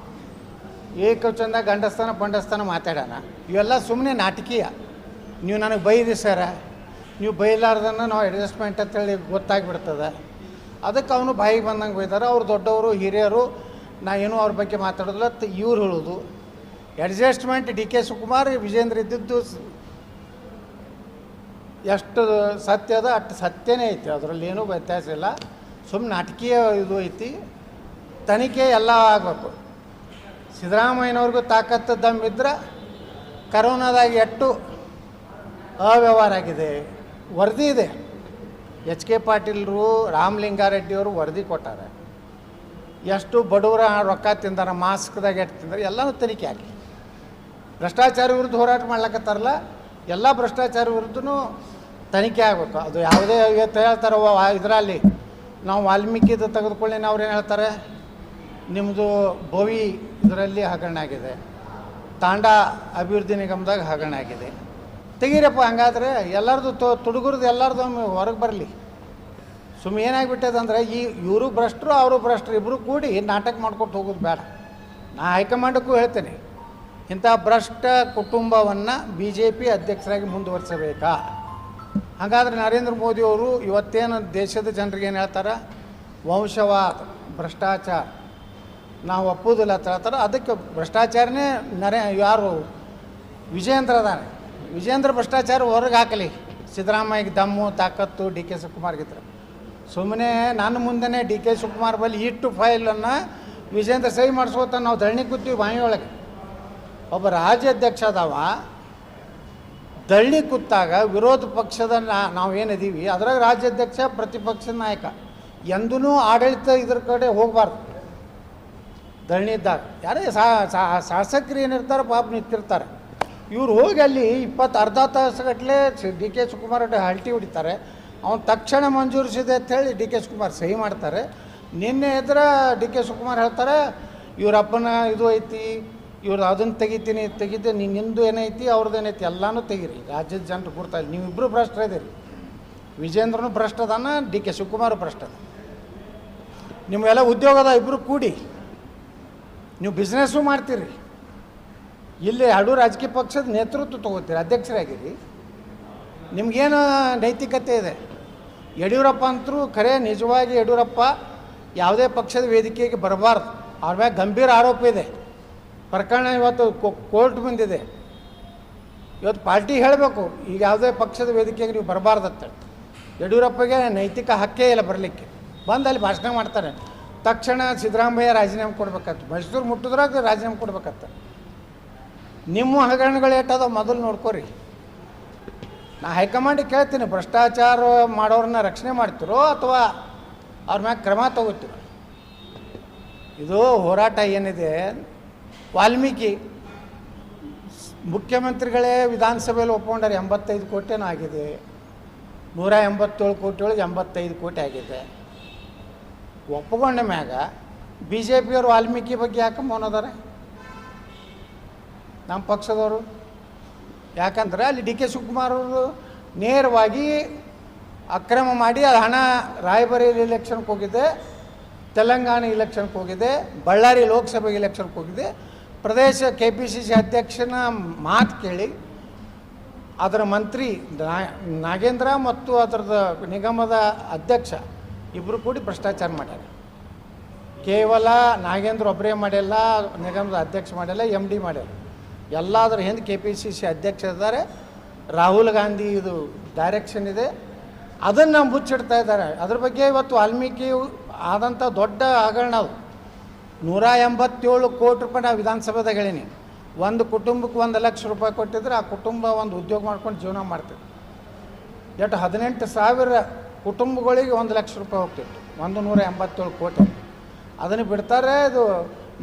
ಏಕವಚಂದ ಗಂಡಸ್ಥಾನ ಬಂಡಸ್ಥಾನ ಮಾತಾಡ್ಯಾನ. ಇವೆಲ್ಲ ಸುಮ್ಮನೆ ನಾಟಕೀಯ. ನೀವು ನನಗೆ ಬೈರಿ ಸರ. ನೀವು ಬೈಲಾರ್ದನ್ನ ನಾವು ಅಡ್ಜಸ್ಟ್ಮೆಂಟ್ ಅಂತೇಳಿ ಗೊತ್ತಾಗ್ಬಿಡ್ತದೆ. ಅದಕ್ಕೆ ಅವನು ಬಾಯಿಗೆ ಬಂದಂಗೆ ಬೈದಾರೆ. ಅವ್ರು ದೊಡ್ಡವರು, ಹಿರಿಯರು, ನಾ ಏನೂ ಅವ್ರ ಬಗ್ಗೆ ಮಾತಾಡೋದಿಲ್ಲ. ಇವ್ರು ಹೇಳೋದು adjustment D K Shivakumar, Vijayendra ಇದ್ದಿದ್ದು ಎಷ್ಟು ಸತ್ಯ ಅದ, ಅಷ್ಟು ಸತ್ಯನೇ ಐತಿ. ಅದರಲ್ಲಿ ಏನೂ ವ್ಯತ್ಯಾಸ ಇಲ್ಲ. ಸುಮ್ಮನೆ ನಾಟಕೀಯ ಇದು ಐತಿ. ತನಿಖೆ ಎಲ್ಲ ಆಗಬೇಕು. ಸಿದ್ದರಾಮಯ್ಯನವ್ರಿಗೂ ತಾಕತ್ತು ದಮ್ಮಿದ್ರೆ ಕರೋನಾದಾಗ ಎಷ್ಟು ಅವ್ಯವಹಾರ ಆಗಿದೆ. ವರದಿ ಇದೆ. ಎಚ್ ಕೆ ಪಾಟೀಲ್ರು, ರಾಮಲಿಂಗಾರೆಡ್ಡಿಯವರು ವರದಿ ಕೊಟ್ಟಾರೆ. ಎಷ್ಟು ಬಡವರ ರೊಕ್ಕ ತಿಂದಾರ, ಮಾಸ್ಕ್ದಾಗ ಎಷ್ಟು ತಿಂದಾರೆ, ಎಲ್ಲನೂ ತನಿಖೆ ಆಗಲಿ ಭ್ರಷ್ಟಾಚಾರ ವಿರುದ್ಧ ಹೋರಾಟ ಮಾಡ್ಲಕತ್ತಾರಲ್ಲ, ಎಲ್ಲ ಭ್ರಷ್ಟಾಚಾರ ವಿರುದ್ಧನೂ ತನಿಖೆ ಆಗಬೇಕು. ಅದು ಯಾವುದೇ ಹೇಳ್ತಾರೆ ಇದರಲ್ಲಿ ನಾವು ವಾಲ್ಮೀಕಿದು ತೆಗೆದುಕೊಳ್ಳಿ, ಅವ್ರು ಏನು ಹೇಳ್ತಾರೆ? ನಿಮ್ಮದು ಭವಿ ಇದರಲ್ಲಿ ಹಗರಣ ಆಗಿದೆ. ತಾಂಡ ಅಭಿವೃದ್ಧಿ ನಿಗಮದಾಗ ಹಗರಣ ಆಗಿದೆ. ತೆಗೀರಪ್ಪ, ಹಂಗಾದ್ರೆ ಎಲ್ಲರದು ತೋ, ತುಡುಗುರ್ದು ಎಲ್ಲರದು ಹೊರಗೆ ಬರಲಿ. ಸುಮ್ಮನೆ ಏನಾಗ್ಬಿಟ್ಟದೆ ಅಂದರೆ, ಈ ಇವರು ಭ್ರಷ್ಟರು, ಅವರು ಭ್ರಷ್ಟರು ಇಬ್ಬರು ಕೂಡಿ ನಾಟಕ ಮಾಡ್ಕೊಟ್ಟು ಹೋಗೋದು ಬೇಡ. ನಾ ಹೈಕಮಾಂಡಕ್ಕೂ ಹೇಳ್ತೇನೆ, ಇಂಥ ಭ್ರಷ್ಟ ಕುಟುಂಬವನ್ನು ಬಿ ಜೆ ಪಿ ಅಧ್ಯಕ್ಷರಾಗಿ ಮುಂದುವರಿಸಬೇಕಾ? ಹಾಗಾದ್ರೆ ನರೇಂದ್ರ ಮೋದಿಯವರು ಇವತ್ತೇನು ದೇಶದ ಜನರಿಗೆ ಏನು ಹೇಳ್ತಾರೆ? ವಂಶವಾದ, ಭ್ರಷ್ಟಾಚಾರ. ನಾವು ಒಪ್ಪುವುದಿಲ್ಲ ಅಂತ ಹೇಳ್ತಾರೆ. ಅದಕ್ಕೆ ಭ್ರಷ್ಟಾಚಾರನೇ ನರೇ, ಯಾರು? ವಿಜಯೇಂದ್ರ ಅದಾನೆ. ವಿಜೇಂದ್ರ ಭ್ರಷ್ಟಾಚಾರ ಹೊರಗೆ ಹಾಕಲಿ. ಸಿದ್ದರಾಮಯ್ಯಗೆ ದಮ್ಮು, ತಾಕತ್ತು, ಡಿ ಕೆ ಶಿವಕುಮಾರ್ಗಿದ್ರೆ ಸುಮ್ಮನೆ ನನ್ನ ಮುಂದೆನೇ ಡಿ ಕೆ ಶಿವಕುಮಾರ್ ಬಳಿ ಇಟ್ಟು ಫೈಲನ್ನು ವಿಜೇಂದ್ರ ಸಹಿ ಮಾಡಿಸ್ಕೋತ ನಾವು ಧರಣಿ ಕೂತೀವಿ ಬಾಯಿಯೊಳಗೆ ಒಬ್ಬ ರಾಜ್ಯಾಧ್ಯಕ್ಷ ಅದಾವ. ದಳ್ಳಿ ಕೂತಾಗ ವಿರೋಧ ಪಕ್ಷದ ನಾವೇನಿದ್ದೀವಿ ಅದರಾಗ ರಾಜ್ಯಾಧ್ಯಕ್ಷ ಪ್ರತಿಪಕ್ಷ ನಾಯಕ. ಎಂದೂ ಆಡಳಿತ ಇದ್ರ ಕಡೆ ಹೋಗಬಾರ್ದು. ದಳ್ಳಿದ್ದಾಗ ಯಾರೇ ಶಾಸಕರು ಏನಿರ್ತಾರೆ ಪಾಪ ನಿಂತಿರ್ತಾರೆ. ಇವ್ರು ಹೋಗಿ ಅಲ್ಲಿ ಇಪ್ಪತ್ತು, ಅರ್ಧ ತಾಸುಗಟ್ಟಲೆ ಡಿ ಕೆ ಶಿವಕುಮಾರ್ ಹಲ್ಟಿ ಹೊಡಿತಾರೆ. ಅವ್ನು ತಕ್ಷಣ ಮಂಜೂರಿಸಿದೆ ಅಂತೇಳಿ ಡಿ ಕೆ ಶಿವಕುಮಾರ್ ಸಹಿ ಮಾಡ್ತಾರೆ. ನಿನ್ನೆ ಎದ್ರ ಡಿ ಕೆ ಶಿವಕುಮಾರ್ ಹೇಳ್ತಾರೆ ಇವ್ರ ಅಪ್ಪನ ಇದು ಐತಿ ಇವ್ರದ್ದು ಅದನ್ನು ತೆಗಿತೀನಿ ತೆಗಿದ್ದೆ ನಿಂದು ಏನೈತಿ ಅವ್ರದ್ದು ಏನೈತಿ, ಎಲ್ಲನೂ ತೆಗೀರಿ. ರಾಜ್ಯದ ಜನರು ಗುರ್ತಾಯಿಲ್ಲ ನೀವಿಬ್ಬರು ಭ್ರಷ್ಟರಿದ್ದೀರಿ ವಿಜೇಂದ್ರನು ಭ್ರಷ್ಟ ಅದಾನ, ಡಿ ಕೆ ಶಿವಕುಮಾರ್ ಭ್ರಷ್ಟ ಅದ ನಿಮಗೆಲ್ಲ ಉದ್ಯೋಗದ ಇಬ್ಬರು ಕೂಡಿ. ನೀವು ಬಿಸ್ನೆಸ್ಸು ಮಾಡ್ತೀರಿ. ಇಲ್ಲಿ ಎರಡು ರಾಜಕೀಯ ಪಕ್ಷದ ನೇತೃತ್ವ ತೊಗೋತೀರಿ, ಅಧ್ಯಕ್ಷರಾಗಿರಿ. ನಿಮಗೇನು ನೈತಿಕತೆ ಇದೆ? ಯಡಿಯೂರಪ್ಪ ಅಂತರೂ ಖರೆ ನಿಜವಾಗಿ ಯಡಿಯೂರಪ್ಪ ಯಾವುದೇ ಪಕ್ಷದ ವೇದಿಕೆಗೆ ಬರಬಾರ್ದು. ಅವ್ರ ಮ್ಯಾಗ ಗಂಭೀರ ಆರೋಪ ಇದೆ. ಪ್ರಕರಣ ಇವತ್ತು ಕೋರ್ಟ್ ಬಂದಿದೆ ಇವತ್ತು ಪಾರ್ಟಿ ಹೇಳಬೇಕು. ಈಗ ಯಾವುದೇ ಪಕ್ಷದ ವೇದಿಕೆಗೆ ನೀವು ಬರಬಾರ್ದತ್ತ. ಯಡಿಯೂರಪ್ಪಗೆ ನೈತಿಕ ಹಕ್ಕೇ ಇಲ್ಲ ಬರಲಿಕ್ಕೆ. ಬಂದು ಅಲ್ಲಿ ಭಾಷಣ ಮಾಡ್ತಾರೆ. ತಕ್ಷಣ ಸಿದ್ದರಾಮಯ್ಯ ರಾಜೀನಾಮೆ ಕೊಡ್ಬೇಕತ್ತ ಮೈಸೂರು ಮುಟ್ಟಿದ್ರಾಗ ರಾಜೀನಾಮೆ ಕೊಡ್ಬೇಕತ್ತ ನಿಮ್ಮ ಹಗರಣಗಳು ಏಟದ ಮೊದಲು ನೋಡ್ಕೋರಿ. ನಾ ಹೈಕಮಾಂಡಿಗೆ ಕೇಳ್ತೀನಿ. ಭ್ರಷ್ಟಾಚಾರ ಮಾಡೋರನ್ನ ರಕ್ಷಣೆ ಮಾಡ್ತಿರೋ ಅಥವಾ ಅವ್ರ ಮ್ಯಾಗ ಕ್ರಮ ತಗೋತೀರೋ? ಇದು ಹೋರಾಟ ಏನಿದೆ? ವಾಲ್ಮೀಕಿ ಮುಖ್ಯಮಂತ್ರಿಗಳೇ ವಿಧಾನಸಭೆಯಲ್ಲಿ ಒಪ್ಕೊಂಡಾರೆ ಎಂಬತ್ತೈದು ಕೋಟಿನೂ ಆಗಿದೆ. ನೂರ ಎಂಬತ್ತೇಳು ಕೋಟಿ ಎಂಬತ್ತೈದು ಕೋಟಿ ಆಗಿದೆ. ಒಪ್ಕೊಂಡ ಮ್ಯಾಗ ಬಿ ಜೆ ಪಿಯವರು ವಾಲ್ಮೀಕಿ ಬಗ್ಗೆ ಯಾಕೆ ಮೌನದಾರೆ ನಮ್ಮ ಪಕ್ಷದವರು. ಯಾಕಂದ್ರೆ ಅಲ್ಲಿ ಡಿ ಕೆ ಶಿವಕುಮಾರ್ ಅವರು ನೇರವಾಗಿ ಅಕ್ರಮ ಮಾಡಿ ಅದು ಹಣ ರಾಯಬರೇಲಿ ಇಲೆಕ್ಷನ್ಗೆ ಹೋಗಿದೆ, ತೆಲಂಗಾಣ ಇಲೆಕ್ಷನ್ಗೆ ಹೋಗಿದೆ, ಬಳ್ಳಾರಿ ಲೋಕಸಭೆ ಇಲೆಕ್ಷನ್ಗೆ ಹೋಗಿದೆ. ಪ್ರದೇಶ ಕೆ ಪಿ ಸಿ ಸಿ ಅಧ್ಯಕ್ಷನ ಮಾತು ಕೇಳಿ, ಅದರ ಮಂತ್ರಿ ನಾಗೇಂದ್ರ ಮತ್ತು ಅದರದ ನಿಗಮದ ಅಧ್ಯಕ್ಷ ಇಬ್ಬರು ಕೂಡಿ ಭ್ರಷ್ಟಾಚಾರ ಮಾಡ್ಯಾರ. ಕೇವಲ ನಾಗೇಂದ್ರ ಒಬ್ಬರೇ ಮಾಡಿಲ್ಲ ನಿಗಮದ ಅಧ್ಯಕ್ಷ ಮಾಡಿಲ್ಲ ಎಂ ಡಿ ಮಾಡ್ಯಾರ ಎಲ್ಲಾದ್ರ ಹಿಂದೆ ಕೆ ಪಿ ಸಿ ಸಿ ಅಧ್ಯಕ್ಷ ಇದ್ದಾರೆ. ರಾಹುಲ್ ಗಾಂಧಿ ಇದು ಡೈರೆಕ್ಷನ್ ಇದೆ. ಅದನ್ನು ಮುಚ್ಚಿಡ್ತಾ ಇದ್ದಾರೆ. ಅದ್ರ ಬಗ್ಗೆ ಇವತ್ತು ವಾಲ್ಮೀಕಿ ಆದಂಥ ದೊಡ್ಡ ಹಗರಣ ಅದು. ನೂರ ಎಂಬತ್ತೇಳು ಕೋಟಿ ರೂಪಾಯಿ ನಾವು ವಿಧಾನಸಭೆದಾಗ ಹೇಳೀನಿ. ಒಂದು ಕುಟುಂಬಕ್ಕೆ ಒಂದು ಲಕ್ಷ ರೂಪಾಯಿ ಕೊಟ್ಟಿದ್ರೆ ಆ ಕುಟುಂಬ ಒಂದು ಉದ್ಯೋಗ ಮಾಡ್ಕೊಂಡು ಜೀವನ ಮಾಡ್ತಿತ್ತು ಎಷ್ಟು ಹದಿನೆಂಟು ಸಾವಿರ ಕುಟುಂಬಗಳಿಗೆ ಒಂದು ಲಕ್ಷ ರೂಪಾಯಿ ಹೋಗ್ತಿತ್ತು ಒಂದು ನೂರ ಎಂಬತ್ತೇಳು ಕೋಟಿ. ಅದನ್ನು ಬಿಡ್ತಾರೆ ಇದು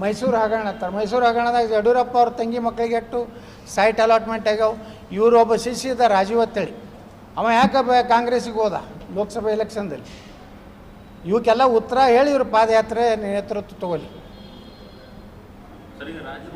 ಮೈಸೂರು ಹಗರಣ ಅಂತಾರೆ. ಮೈಸೂರು ಹಗರಣದಾಗ ಯಡಿಯೂರಪ್ಪ ಅವ್ರ ತಂಗಿ ಮಕ್ಕಳಿಗೆ ಎಷ್ಟು ಸೈಟ್ ಅಲಾಟ್ಮೆಂಟ್ ಆಗ್ಯಾವ. ಇವರು ಒಬ್ಬ ಶಿಷ್ಯ ಇದ್ದ ರಾಜೀವ್ ಅಂತೇಳಿ ಅವ ಯಾಕೆ ಕಾಂಗ್ರೆಸ್ಸಿಗೆ ಹೋದ? ಲೋಕಸಭೆ ಎಲೆಕ್ಷನ್ದಲ್ಲಿ ಇವಕ್ಕೆಲ್ಲ ಉತ್ತರ ಹೇಳಿ ಇವರು ಪಾದಯಾತ್ರೆ ನೇತೃತ್ವ ತಗೊಳ್ಳಿ. ಸರ್ ಈಗ ರಾಜಭವನ ಸಂಘರ್ಷಕ್ಕೆ